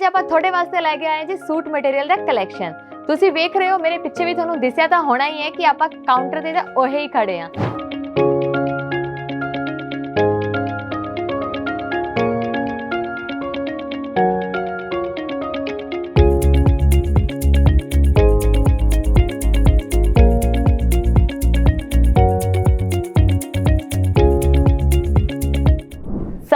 ਅੱਜ ਆਪਾਂ ਤੁਹਾਡੇ ਵਾਸਤੇ ਲੈ ਕੇ ਆਏ ਜੀ ਸੂਟ ਮਟੀਰੀਅਲ ਦਾ ਕਲੈਕਸ਼ਨ ਤੁਸੀਂ ਵੇਖ ਰਹੇ ਹੋ, ਮੇਰੇ ਪਿੱਛੇ ਵੀ ਤੁਹਾਨੂੰ ਦਿਸਿਆ ਤਾਂ ਹੋਣਾ ਹੀ ਹੈ ਕਿ ਆਪਾਂ ਕਾਊਂਟਰ ਤੇ ਤਾਂ ਉਹੇ ਹੀ ਖੜੇ ਆ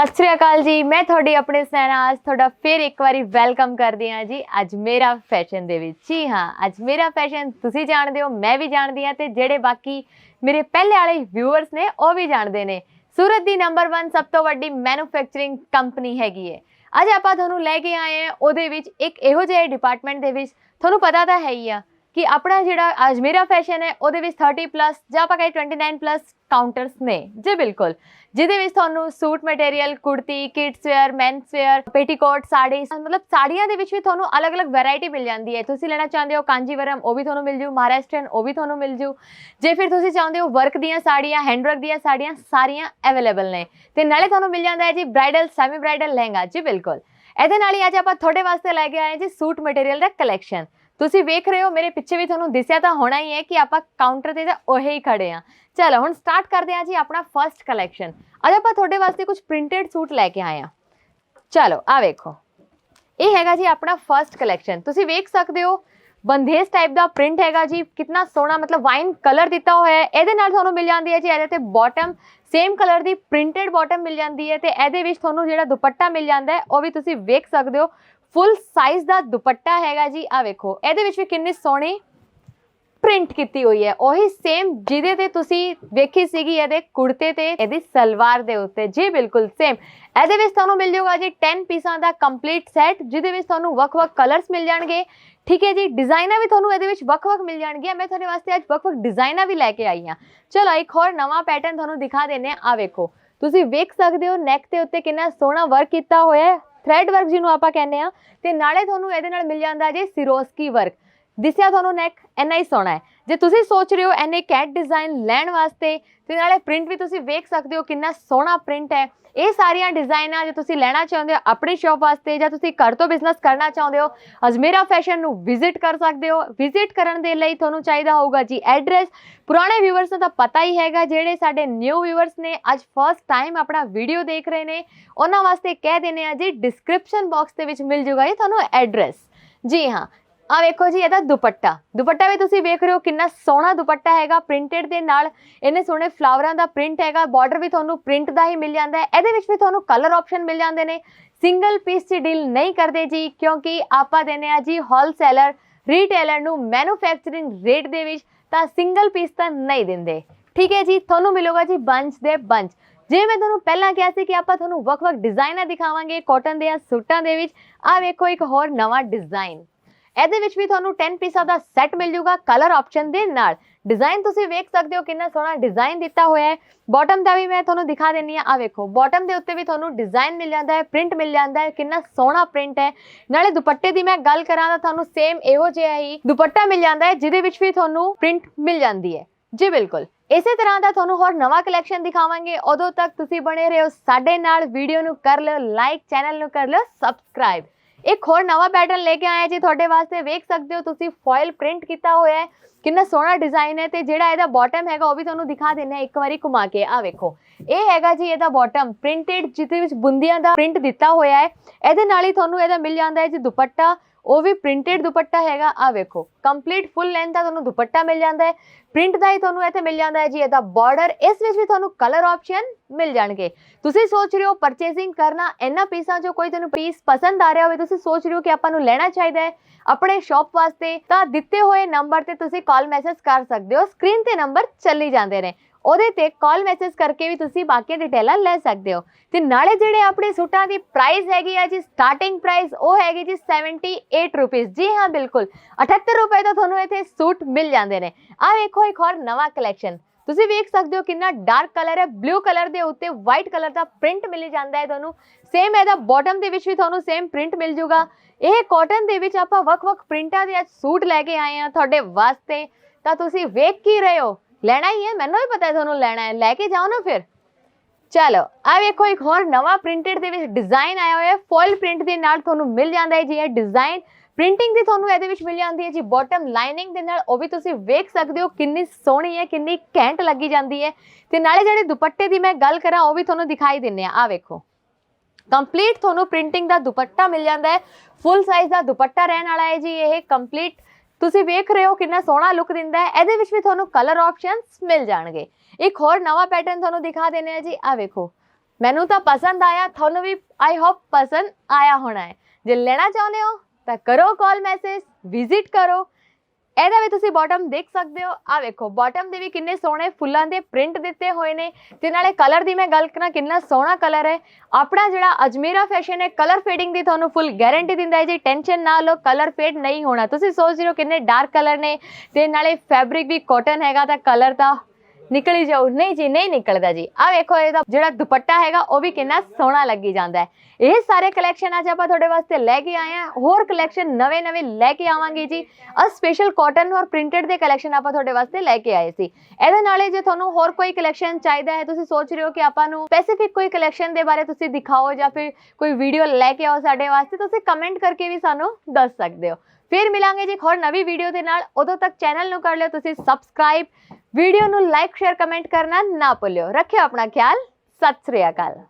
ਸਤਿ ਸ੍ਰੀ ਅਕਾਲ ਜੀ। ਮੈਂ ਤੁਹਾਡੀ ਆਪਣੇ ਸਹਿਨਾਜ ਤੁਹਾਡਾ ਫਿਰ ਇੱਕ ਵਾਰੀ ਵੈਲਕਮ ਕਰਦੀ ਹਾਂ ਜੀ। ਅੱਜ ਮੇਰਾ ਫੈਸ਼ਨ ਦੇ ਵਿੱਚ। ਜੀ ਹਾਂ, ਅੱਜ ਮੇਰਾ ਫੈਸ਼ਨ ਤੁਸੀਂ ਜਾਣਦੇ ਹੋ, ਮੈਂ ਵੀ ਜਾਣਦੀ ਹਾਂ ਤੇ ਜਿਹੜੇ ਬਾਕੀ ਮੇਰੇ ਪਹਿਲੇ ਵਾਲੇ ਵਿਊਅਰਸ ਨੇ, ਉਹ ਵੀ ਜਾਣਦੇ ਨੇ। ਸੂਰਤ ਦੀ ਨੰਬਰ 1 ਸਭ ਤੋਂ ਵੱਡੀ ਮੈਨੂਫੈਕਚਰਿੰਗ ਕੰਪਨੀ ਹੈਗੀ ਹੈ ਅੱਜ ਆਪਾਂ ਤੁਹਾਨੂੰ ਲੈ ਕੇ ਆਏ ਹਾਂ, ਉਹਦੇ ਵਿੱਚ ਇੱਕ ਇਹੋ ਜਿਹੇ ਡਿਪਾਰਟਮੈਂਟ ਦੇ ਵਿੱਚ। ਤੁਹਾਨੂੰ ਪਤਾ ਤਾਂ ਹੈ ਹੀ ਆ ਕਿ ਆਪਣਾ ਜਿਹੜਾ ਅੱਜ ਮੇਰਾ ਫੈਸ਼ਨ ਹੈ, ਉਹਦੇ ਵਿੱਚ 30 ਪਲੱਸ ਜਾਂ ਆਪਾਂ ਕਹੇ 29 ਪਲੱਸ ਕਾਊਂਟਰਸ ਨੇ। ਜੀ ਬਿਲਕੁਲ। ਜਿਹਦੇ ਵਿੱਚ ਤੁਹਾਨੂੰ suit material kurti kids wear men's wear petticoat sari, ਮਤਲਬ ਸਾੜੀਆਂ ਦੇ ਵਿੱਚ ਵੀ ਤੁਹਾਨੂੰ ਅਲੱਗ-ਅਲੱਗ ਵੈਰਾਈਟੀ ਮਿਲ ਜਾਂਦੀ ਹੈ। ਤੁਸੀਂ ਲੈਣਾ ਚਾਹੁੰਦੇ ਹੋ ਕਾਂਜੀਵਰਮ, ਉਹ ਵੀ ਤੁਹਾਨੂੰ ਮਿਲ ਜੂ। ਮਹਾਰਾਸ਼ਟਰੀਅਨ ਉਹ ਵੀ ਤੁਹਾਨੂੰ ਮਿਲ ਜੂ। ਜੇ ਫਿਰ ਤੁਸੀਂ ਚਾਹੁੰਦੇ ਹੋ ਵਰਕ ਦੀਆਂ ਸਾੜੀਆਂ ਹੈਂਡਵਰਕ ਦੀਆਂ ਸਾੜੀਆਂ, ਸਾਰੀਆਂ ਅਵੇਲੇਬਲ ਨੇ। ਤੇ ਨਾਲੇ ਤੁਹਾਨੂੰ ਮਿਲ ਜਾਂਦਾ ਹੈ ਜੀ ਬ੍ਰਾਈਡਲ ਸੈਮੀ ਬ੍ਰਾਈਡਲ ਲਹਿੰਗਾ। ਜੀ ਬਿਲਕੁਲ। ਇਹਦੇ ਨਾਲ ਹੀ ਅੱਜ ਆਪਾਂ ਤੁਹਾਡੇ ਵਾਸਤੇ ਲੈ ਕੇ ਆਏ ਜੀ ਸੂਟ ਮਟੀਰੀਅਲ ਦਾ ਕਲੈਕਸ਼ਨ ਤੁਸੀਂ ਵੇਖ ਰਹੇ ਹੋ, ਮੇਰੇ ਪਿੱਛੇ ਵੀ ਤੁਹਾਨੂੰ ਦਿਸਿਆ ਤਾਂ ਹੋਣਾ ਹੀ ਹੈ ਕਿ ਆਪਾਂ ਕਾਊਂਟਰ ਤੇ ਤਾਂ ਉਹੇ ਹੀ ਖੜੇ ਆ ਚਲੋ, ਹੁਣ ਸਟਾਰਟ ਕਰਦੇ ਹਾਂ ਜੀ ਆਪਣਾ ਫਰਸਟ ਕਲੈਕਸ਼ਨ ਅੱਜ ਆਪਾਂ ਤੁਹਾਡੇ ਵਾਸਤੇ ਕੁਝ ਪ੍ਰਿੰਟਡ ਸੂਟ ਲੈ ਕੇ ਆਏ ਆ ਚਲੋ ਆ ਵੇਖੋ। ਇਹ ਹੈਗਾ ਜੀ ਆਪਣਾ ਫਰਸਟ ਕਲੈਕਸ਼ਨ ਤੁਸੀਂ ਵੇਖ ਸਕਦੇ ਹੋ ਬੰਦੇਸ ਟਾਈਪ ਦਾ ਪ੍ਰਿੰਟ ਹੈਗਾ ਜੀ। ਕਿੰਨਾ ਸੋਹਣਾ, ਮਤਲਬ ਵਾਈਨ ਕਲਰ ਦਿੱਤਾ ਹੋਇਆ ਹੈ। ਇਹਦੇ ਨਾਲ ਤੁਹਾਨੂੰ ਮਿਲ ਜਾਂਦੀ ਹੈ ਜੀ, ਇਹਦੇ ਤੇ ਬਾਟਮ ਸੇਮ ਕਲਰ ਦੀ ਪ੍ਰਿੰਟਡ ਬਾਟਮ ਮਿਲ ਜਾਂਦੀ ਹੈ ਤੇ ਇਹਦੇ ਵਿੱਚ ਤੁਹਾਨੂੰ ਜਿਹੜਾ ਦੁਪੱਟਾ ਮਿਲ ਜਾਂਦਾ ਹੈ, ਉਹ ਵੀ ਤੁਸੀਂ ਵੇਖ ਸਕਦੇ ਹੋ। ਫੁੱਲ ਸਾਈਜ਼ ਦਾ ਦੁਪੱਟਾ ਹੈਗਾ ਜੀ ਆ ਵੇਖੋ, ਇਹਦੇ ਵਿੱਚ ਵੀ ਕਿੰਨੀ ਸੋਹਣੀ ਪ੍ਰਿੰਟ ਕੀਤੀ ਹੋਈ ਹੈ। ਉਹੀ ਸੇਮ ਜਿਹਦੇ ਤੇ ਤੁਸੀਂ ਵੇਖੀ ਸੀਗੀ, ਇਹਦੇ ਕੁੜਤੇ ਤੇ, ਇਹਦੀ ਸਲਵਾਰ ਦੇ ਉੱਤੇ। ਜੀ, ਬਿਲਕੁਲ ਸੇਮ ਇਹਦੇ ਵਿੱਚ ਤੁਹਾਨੂੰ ਮਿਲ ਜਾਊਗਾ ਜੀ 10 ਪੀਸਾਂ ਦਾ ਕੰਪਲੀਟ ਸੈੱਟ ਜਿਹਦੇ ਵਿੱਚ ਤੁਹਾਨੂੰ ਵੱਖ-ਵੱਖ ਕਲਰਸ ਮਿਲ ਜਾਣਗੇ। ਠੀਕ ਹੈ ਜੀ ਡਿਜ਼ਾਈਨਾਂ ਵੀ ਤੁਹਾਨੂੰ ਇਹਦੇ ਵਿੱਚ ਵੱਖ-ਵੱਖ ਮਿਲ ਜਾਣਗੀਆਂ। ਮੈਂ ਤੁਹਾਡੇ ਵਾਸਤੇ ਅੱਜ ਵੱਖ-ਵੱਖ ਡਿਜ਼ਾਈਨਾਂ ਵੀ ਲੈ ਕੇ ਆਈ ਹਾਂ। ਚਲੋ, ਇੱਕ ਹੋਰ ਨਵਾਂ ਪੈਟਰਨ ਤੁਹਾਨੂੰ ਦਿਖਾ ਦਿੰਨੇ ਆ ਆ ਵੇਖੋ, ਤੁਸੀਂ ਵੇਖ ਸਕਦੇ ਹੋ ਨੈਕ ਦੇ ਉੱਤੇ ਕਿੰਨਾ ਸੋਹਣਾ ਵਰਕ ਕੀਤਾ ਹੋਇਆ ਹੈ। ਥ੍ਰੈਡ ਵਰਕ ਜਿਹਨੂੰ ਆਪਾਂ ਕਹਿੰਦੇ ਆ ਤੇ ਨਾਲੇ ਤੁਹਾਨੂੰ ਇਹਦੇ ਨਾਲ ਮਿਲ ਜਾਂਦਾ ਜੇ ਸਿਰੋਸਕੀ ਵਰਕ ਦਿਸਿਆ ਤੁਹਾਨੂੰ ਨੈਕ ਇੰਨਾ ਹੀ ਸੋਹਣਾ ਹੈ। ਜੇ ਤੁਸੀਂ ਸੋਚ ਰਹੇ ਹੋ ਐਨੇ ਕੈਟ ਡਿਜ਼ਾਈਨ ਲੈਣ ਵਾਸਤੇ, ਤੇ ਨਾਲੇ ਪ੍ਰਿੰਟ ਵੀ ਤੁਸੀਂ ਵੇਖ ਸਕਦੇ ਹੋ ਕਿੰਨਾ ਸੋਹਣਾ ਪ੍ਰਿੰਟ ਹੈ। ਇਹ ਸਾਰੀਆਂ ਡਿਜ਼ਾਈਨਾਂ ਜੇ ਤੁਸੀਂ ਲੈਣਾ ਚਾਹੁੰਦੇ ਹੋ ਆਪਣੀ ਸ਼ਾਪ ਵਾਸਤੇ ਜਾਂ ਤੁਸੀਂ ਘਰ ਤੋਂ ਬਿਜ਼ਨਸ ਕਰਨਾ ਚਾਹੁੰਦੇ ਹੋ, ਅਜਮੇਰਾ ਫੈਸ਼ਨ ਨੂੰ ਵਿਜ਼ਿਟ ਕਰ ਸਕਦੇ ਹੋ। ਵਿਜ਼ਿਟ ਕਰਨ ਦੇ ਲਈ ਤੁਹਾਨੂੰ ਚਾਹੀਦਾ ਹੋਊਗਾ ਜੀ ਐਡਰੈਸ ਪੁਰਾਣੇ ਵਿਊਅਰਸ ਨੂੰ ਤਾਂ ਪਤਾ ਹੀ ਹੈਗਾ, ਜਿਹੜੇ ਸਾਡੇ ਨਿਊ ਵਿਊਅਰਸ ਨੇ, ਅੱਜ ਫਰਸਟ ਟਾਈਮ ਆਪਣਾ ਵੀਡੀਓ ਦੇਖ ਰਹੇ ਨੇ, ਉਹਨਾਂ ਵਾਸਤੇ ਕਹਿ ਦਿੰਨੇ ਆ ਜੀ ਡਿਸਕ੍ਰਿਪਸ਼ਨ ਬਾਕਸ ਦੇ ਵਿੱਚ ਮਿਲ ਜੂਗਾ ਜੀ ਤੁਹਾਨੂੰ ਐਡਰੈਸ ਜੀ ਹਾਂ ਆ ਵੇਖੋ ਜੀ, ਇਹਦਾ ਦੁਪੱਟਾ। ਦੁਪੱਟਾ ਵੀ ਤੁਸੀਂ ਵੇਖ ਰਹੇ ਹੋ, ਕਿੰਨਾ ਸੋਹਣਾ ਦੁਪੱਟਾ ਹੈਗਾ ਪ੍ਰਿੰਟਡ ਦੇ ਨਾਲ। ਇਹਨੇ ਸੋਹਣੇ ਫਲਾਵਰਾਂ ਦਾ ਪ੍ਰਿੰਟ ਹੈਗਾ ਬਾਰਡਰ ਵੀ ਤੁਹਾਨੂੰ ਪ੍ਰਿੰਟ ਦਾ ਹੀ ਮਿਲ ਜਾਂਦਾ ਹੈ। ਇਹਦੇ ਵਿੱਚ ਵੀ ਤੁਹਾਨੂੰ ਕਲਰ ਆਪਸ਼ਨ ਮਿਲ ਜਾਂਦੇ ਨੇ। ਸਿੰਗਲ ਪੀਸ ਦੀ ਡੀਲ ਨਹੀਂ ਕਰਦੇ ਜੀ, ਕਿਉਂਕਿ ਆਪਾਂ ਦਿੰਦੇ ਆ ਜੀ ਹੋਲਸੇਲਰ ਰੀਟੇਲਰ ਨੂੰ ਮੈਨੂਫੈਕਚਰਿੰਗ ਰੇਟ ਦੇ ਵਿੱਚ, ਤਾਂ ਸਿੰਗਲ ਪੀਸ ਤਾਂ ਨਹੀਂ ਦਿੰਦੇ। ਠੀਕ ਹੈ ਜੀ, ਤੁਹਾਨੂੰ ਮਿਲੂਗਾ ਜੀ ਬੰਚ ਦੇ ਬੰਚ ਜੇ ਮੈਂ ਤੁਹਾਨੂੰ ਪਹਿਲਾਂ ਕਿਹਾ ਸੀ ਕਿ ਆਪਾਂ ਤੁਹਾਨੂੰ ਵੱਖ-ਵੱਖ ਡਿਜ਼ਾਈਨਾਂ ਦਿਖਾਵਾਂਗੇ ਕਾਟਨ ਦੇ ਜਾਂ ਸੂਟਾਂ ਦੇ ਵਿੱਚ ਆ ਵੇਖੋ ਇੱਕ ਹੋਰ ਨਵਾਂ ਡਿਜ਼ਾਈਨ ਇਹਦੇ ਵਿੱਚ ਵੀ ਤੁਹਾਨੂੰ 10 ਪੀਸਾਂ ਦਾ ਸੈੱਟ ਮਿਲ ਜੂਗਾ ਕਲਰ ਆਪਸ਼ਨ ਦੇ ਨਾਲ। ਡਿਜ਼ਾਈਨ ਤੁਸੀਂ ਵੇਖ ਸਕਦੇ ਹੋ ਕਿੰਨਾ ਸੋਹਣਾ ਡਿਜ਼ਾਈਨ ਦਿੱਤਾ ਹੋਇਆ ਹੈ। ਬਾਟਮ ਦਾ ਵੀ ਮੈਂ ਤੁਹਾਨੂੰ ਦਿਖਾ ਦਿੰਨੀ ਆ ਆ ਵੇਖੋ ਬਾਟਮ ਦੇ ਉੱਤੇ ਵੀ ਤੁਹਾਨੂੰ ਡਿਜ਼ਾਈਨ ਮਿਲ ਜਾਂਦਾ ਹੈ ਪ੍ਰਿੰਟ ਮਿਲ ਜਾਂਦਾ ਹੈ, ਕਿੰਨਾ ਸੋਹਣਾ ਪ੍ਰਿੰਟ ਹੈ। ਨਾਲੇ ਦੁਪੱਟੇ ਦੀ ਮੈਂ ਗੱਲ ਕਰਾਂ ਤਾਂ ਤੁਹਾਨੂੰ ਸੇਮ ਇਹੋ ਜਿਹਾ ਹੀ ਦੁਪੱਟਾ ਮਿਲ ਜਾਂਦਾ ਹੈ, ਜਿਹਦੇ ਵਿੱਚ ਵੀ ਤੁਹਾਨੂੰ ਪ੍ਰਿੰਟ ਮਿਲ ਜਾਂਦੀ ਹੈ। ਜੀ ਬਿਲਕੁਲ। ਇਸੇ ਤਰ੍ਹਾਂ ਦਾ ਤੁਹਾਨੂੰ ਹੋਰ ਨਵਾਂ ਕਲੈਕਸ਼ਨ ਦਿਖਾਵਾਂਗੇ। ਉਦੋਂ ਤੱਕ ਤੁਸੀਂ ਬਣੇ ਰਹੋ ਸਾਡੇ ਨਾਲ। ਵੀਡੀਓ ਨੂੰ ਕਰ ਲਿਓ ਲਾਈਕ ਚੈਨਲ ਨੂੰ ਕਰ ਲਿਓ ਸਬਸਕ੍ਰਾਈਬ ਇੱਕ ਹੋਰ ਨਵਾਂ ਪੈਟਰਨ ਲੈ ਕੇ ਆਇਆ ਜੀ, ਤੁਹਾਡੇ ਵਾਸਤੇ ਵੇਖ ਸਕਦੇ ਹੋ, ਤੁਸੀਂ ਫੋਇਲ ਪ੍ਰਿੰਟ ਕੀਤਾ ਹੋਇਆ ਹੈ। ਕਿੰਨਾ ਸੋਹਣਾ ਡਿਜ਼ਾਈਨ ਹੈ ਤੇ ਜਿਹੜਾ ਇਹਦਾ ਬਾਟਮ ਹੈਗਾ, ਉਹ ਵੀ ਤੁਹਾਨੂੰ ਦਿਖਾ ਦਿੰਨੇ ਇੱਕ ਵਾਰੀ ਘੁਮਾ ਕੇ। ਆ ਵੇਖੋ। ਇਹ ਹੈਗਾ ਜੀ ਇਹਦਾ ਬਾਟਮ ਪ੍ਰਿੰਟਡ ਜਿਹਦੇ ਵਿੱਚ ਬੁੰਦੀਆਂ ਦਾ ਪ੍ਰਿੰਟ ਦਿੱਤਾ ਹੋਇਆ ਹੈ। ਇਹਦੇ ਨਾਲ ਹੀ ਤੁਹਾਨੂੰ ਇਹਦਾ ਮਿਲ ਜਾਂਦਾ ਹੈ ਜੀ ਦੁਪੱਟਾ। ਉਹ ਵੀ ਪ੍ਰਿੰਟਡ ਦੁਪੱਟਾ ਹੈਗਾ ਆ ਵੇਖੋ ਕੰਪਲੀਟ ਫੁੱਲ ਲੈਂਥ ਦਾ ਤੁਹਾਨੂੰ ਦੁਪੱਟਾ ਮਿਲ ਜਾਂਦਾ ਹੈ ਪ੍ਰਿੰਟ ਦਾ ਹੀ ਤੁਹਾਨੂੰ ਇੱਥੇ ਮਿਲ ਜਾਂਦਾ ਹੈ ਜੀ, ਇਹਦਾ ਬਾਰਡਰ ਇਸ ਵਿੱਚ ਵੀ ਤੁਹਾਨੂੰ ਕਲਰ ਆਪਸ਼ਨ ਮਿਲ ਜਾਣਗੇ। ਤੁਸੀਂ ਸੋਚ ਰਹੇ ਹੋ ਪਰਚੇਸਿੰਗ ਕਰਨਾ, ਇਹਨਾਂ ਪੀਸਾਂ ਚੋਂ ਕੋਈ ਤੁਹਾਨੂੰ ਪੀਸ ਪਸੰਦ ਆ ਰਿਹਾ ਹੋਵੇ, ਤੁਸੀਂ ਸੋਚ ਰਹੇ ਹੋ ਕਿ ਆਪਾਂ ਨੂੰ ਲੈਣਾ ਚਾਹੀਦਾ ਹੈ, ਆਪਣੇ ਸ਼ਾਪ ਵਾਸਤੇ, ਤਾਂ ਦਿੱਤੇ ਹੋਏ ਨੰਬਰ ਤੇ ਤੁਸੀਂ ਕਾਲ ਮੈਸੇਜ ਕਰ ਸਕਦੇ ਹੋ ਸਕਰੀਨ ਤੇ ਨੰਬਰ ਚੱਲੀ ਜਾਂਦੇ ਨੇ। ਉਹਦੇ ਤੇ ਕਾਲ ਮੈਸੇਜ ਕਰਕੇ ਵੀ ਤੁਸੀਂ ਬਾਕੀ ਡਿਟੇਲਾਂ ਲੈ ਸਕਦੇ ਹੋ। ਤੇ ਨਾਲੇ ਜਿਹੜੇ ਆਪਣੇ ਸੂਟਾਂ ਦੀ ਪ੍ਰਾਈਸ ਹੈਗੀ ਆ ਜੀ ਸਟਾਰਟਿੰਗ ਪ੍ਰਾਈਸ ਉਹ ਹੈਗੀ ਜੀ 78 ਰੁਪਏ ਜੀ ਹਾਂ, ਬਿਲਕੁਲ। 78 ਰੁਪਏ ਦਾ ਤੁਹਾਨੂੰ ਇੱਥੇ ਸੂਟ ਮਿਲ ਜਾਂਦੇ ਨੇ। ਆ ਵੇਖੋ ਇੱਕ ਹੋਰ ਨਵਾਂ ਕਲੈਕਸ਼ਨ ਤੁਸੀਂ ਵੇਖ ਸਕਦੇ ਹੋ ਕਿੰਨਾ ਡਾਰਕ ਕਲਰ ਹੈ। ਬਲੂ ਕਲਰ ਦੇ ਉੱਤੇ ਵਾਈਟ ਕਲਰ ਦਾ ਪ੍ਰਿੰਟ ਮਿਲ ਜਾਂਦਾ ਹੈ ਤੁਹਾਨੂੰ। ਸੇਮ ਇਹਦਾ ਬਾਟਮ ਦੇ ਵਿੱਚ ਵੀ ਤੁਹਾਨੂੰ ਸੇਮ ਪ੍ਰਿੰਟ ਮਿਲ ਜੂਗਾ। ਇਹ ਕਾਟਨ ਦੇ ਵਿੱਚ ਆਪਾਂ ਵੱਖ-ਵੱਖ ਪ੍ਰਿੰਟਾਂ ਦੇ ਅੱਜ ਸੂਟ ਲੈ ਕੇ ਆਏ ਆ ਤੁਹਾਡੇ ਵਾਸਤੇ। ਤਾਂ ਤੁਸੀਂ ਵੇਖ ਕੀ ਰਹੇ ਹੋ? ਲੈਣਾ ਹੀ ਹੈ ਮੈਨੂੰ ਵੀ ਪਤਾ ਹੈ ਤੁਹਾਨੂੰ ਲੈਣਾ ਹੈ ਲੈ ਕੇ ਜਾਓ ਨਾ ਫਿਰ ਚਲੋ ਆ ਵੇਖੋ ਇੱਕ ਹੋਰ ਨਵਾਂ ਪ੍ਰਿੰਟਡ ਦੇ ਵਿੱਚ ਡਿਜ਼ਾਈਨ ਆਇਆ ਹੋਇਆ ਹੈ ਫੋਇਲ ਪ੍ਰਿੰਟ ਦੇ ਨਾਲ ਤੁਹਾਨੂੰ ਮਿਲ ਜਾਂਦਾ ਹੈ ਜੀ ਇਹ ਡਿਜ਼ਾਈਨ ਪ੍ਰਿੰਟਿੰਗ ਦੀ ਤੁਹਾਨੂੰ ਇਹਦੇ ਵਿੱਚ ਮਿਲ ਜਾਂਦੀ ਹੈ ਜੀ ਬਾਟਮ ਲਾਈਨਿੰਗ ਦੇ ਨਾਲ ਉਹ ਵੀ ਤੁਸੀਂ ਵੇਖ ਸਕਦੇ ਹੋ ਕਿੰਨੀ ਸੋਹਣੀ ਹੈ ਕਿੰਨੀ ਘੈਂਟ ਲੱਗੀ ਜਾਂਦੀ ਹੈ ਤੇ ਨਾਲੇ ਜਿਹੜੇ ਦੁਪੱਟੇ ਦੀ ਮੈਂ ਗੱਲ ਕਰਾਂ ਉਹ ਵੀ ਤੁਹਾਨੂੰ ਦਿਖਾਈ ਦਿੰਨੇ ਆ ਆ ਵੇਖੋ ਕੰਪਲੀਟ ਤੁਹਾਨੂੰ ਪ੍ਰਿੰਟਿੰਗ ਦਾ ਦੁਪੱਟਾ ਮਿਲ ਜਾਂਦਾ ਹੈ ਫੁੱਲ ਸਾਈਜ਼ ਦਾ ਦੁਪੱਟਾ ਰਹਿਣ ਵਾਲਾ ਹੈ ਜੀ ਇਹ ਕੰਪਲੀਟ ਤੁਸੀਂ ਵੇਖ ਰਹੇ ਹੋ ਕਿੰਨਾ ਸੋਹਣਾ ਲੁੱਕ ਦਿੰਦਾ ਹੈ। ਇਹਦੇ ਵਿੱਚ ਵੀ ਤੁਹਾਨੂੰ ਕਲਰ ਆਪਸ਼ਨਸ ਮਿਲ ਜਾਣਗੇ। ਇੱਕ ਹੋਰ ਨਵਾਂ ਪੈਟਰਨ ਤੁਹਾਨੂੰ ਦਿਖਾ ਦਿੰਨੇ ਆ ਜੀ। ਆ ਵੇਖੋ। ਮੈਨੂੰ ਤਾਂ ਪਸੰਦ ਆਇਆ, ਤੁਹਾਨੂੰ ਵੀ ਆਈ ਹੋਪ ਪਸੰਦ ਆਇਆ ਹੋਣਾ ਹੈ। ਜੇ ਲੈਣਾ ਚਾਹੁੰਦੇ ਹੋ ਤਾਂ ਕਰੋ ਕਾਲ ਮੈਸੇਜ ਵਿਜ਼ਿਟ ਕਰੋ। ਇਹਦਾ ਵੀ ਤੁਸੀਂ ਬਾਟਮ ਦੇਖ ਸਕਦੇ ਹੋ। ਆ ਵੇਖੋ ਬਾਟਮ ਦੇ ਵੀ ਕਿੰਨੇ ਸੋਹਣੇ ਫੁੱਲਾਂ ਦੇ ਪ੍ਰਿੰਟ ਦਿੱਤੇ ਹੋਏ ਨੇ। ਤੇ ਨਾਲੇ ਕਲਰ ਦੀ ਮੈਂ ਗੱਲ ਕਰਾਂ, ਕਿੰਨਾ ਸੋਹਣਾ ਕਲਰ ਹੈ। ਆਪਣਾ ਜਿਹੜਾ ਅਜਮੇਰਾ ਫੈਸ਼ਨ ਹੈ ਕਲਰ ਫੇਡਿੰਗ ਦੀ ਤੁਹਾਨੂੰ ਫੁੱਲ ਗਾਰੰਟੀ ਦਿੰਦਾ ਹੈ ਜੀ। ਟੈਨਸ਼ਨ ਨਾ ਲਓ ਕਲਰ ਫੇਡ ਨਹੀਂ ਹੋਣਾ। ਤੁਸੀਂ ਸੋਚ ਰਹੇ ਹੋ ਕਿੰਨੇ ਡਾਰਕ ਕਲਰ ਨੇ। ਤੇ ਨਾਲੇ ਫੈਬਰਿਕ ਵੀ ਕਾਟਨ ਹੈਗਾ ਤਾਂ ਕਲਰ ਤਾਂ ਨਿਕਲ ਹੀ ਜਾਊ। ਨਹੀਂ ਜੀ, ਨਹੀਂ ਨਿਕਲਦਾ ਜੀ। ਆ ਵੇਖੋ, ਇਹਦਾ ਜਿਹੜਾ ਦੁਪੱਟਾ ਹੈਗਾ, ਉਹ ਵੀ ਕਿੰਨਾ ਸੋਹਣਾ ਲੱਗੀ ਜਾਂਦਾ ਹੈ। ਇਹ ਸਾਰੇ ਕਲੈਕਸ਼ਨ ਅੱਜ ਆਪਾਂ ਤੁਹਾਡੇ ਵਾਸਤੇ ਲੈ ਕੇ ਆਏ ਹਾਂ। ਹੋਰ ਕਲੈਕਸ਼ਨ ਨਵੇਂ ਨਵੇਂ ਲੈ ਕੇ ਆਵਾਂਗੇ ਜੀ। ਅ ਸਪੈਸ਼ਲ ਕਾਟਨ ਔਰ ਪ੍ਰਿੰਟਡ ਦੇ ਕਲੈਕਸ਼ਨ ਆਪਾਂ ਤੁਹਾਡੇ ਵਾਸਤੇ ਲੈ ਕੇ ਆਏ ਸੀ। ਇਹਦੇ ਨਾਲੇ ਜੇ ਤੁਹਾਨੂੰ ਹੋਰ ਕੋਈ ਕਲੈਕਸ਼ਨ ਚਾਹੀਦਾ ਹੈ, ਤੁਸੀਂ ਸੋਚ ਰਹੇ ਹੋ ਕਿ ਆਪਾਂ ਨੂੰ ਸਪੈਸੀਫਿਕ ਕੋਈ ਕਲੈਕਸ਼ਨ ਦੇ ਬਾਰੇ ਤੁਸੀਂ ਦਿਖਾਓ ਜਾਂ ਫਿਰ ਕੋਈ ਵੀਡੀਓ ਲੈ ਕੇ ਆਓ ਸਾਡੇ ਵਾਸਤੇ, ਤੁਸੀਂ ਕਮੈਂਟ ਕਰਕੇ ਵੀ ਸਾਨੂੰ ਦੱਸ ਸਕਦੇ ਹੋ। ਫਿਰ ਮਿਲਾਂਗੇ ਜੀ ਇੱਕ ਹੋਰ ਨਵੀਂ ਵੀਡੀਓ ਦੇ ਨਾਲ। ਉਦੋਂ ਤੱਕ ਚੈਨਲ ਨੂੰ ਕਰ ਲਿਓ ਤੁਸੀਂ ਸਬਸਕ੍ਰਾਈਬ ਵੀਡੀਓ ਨੂੰ ਲਾਈਕ ਸ਼ੇਅਰ ਕਮੈਂਟ ਕਰਨਾ ਨਾ ਭੁੱਲਿਓ। ਰੱਖਿਓ ਆਪਣਾ ਖਿਆਲ। ਸਤਿ ਸ੍ਰੀ ਅਕਾਲ।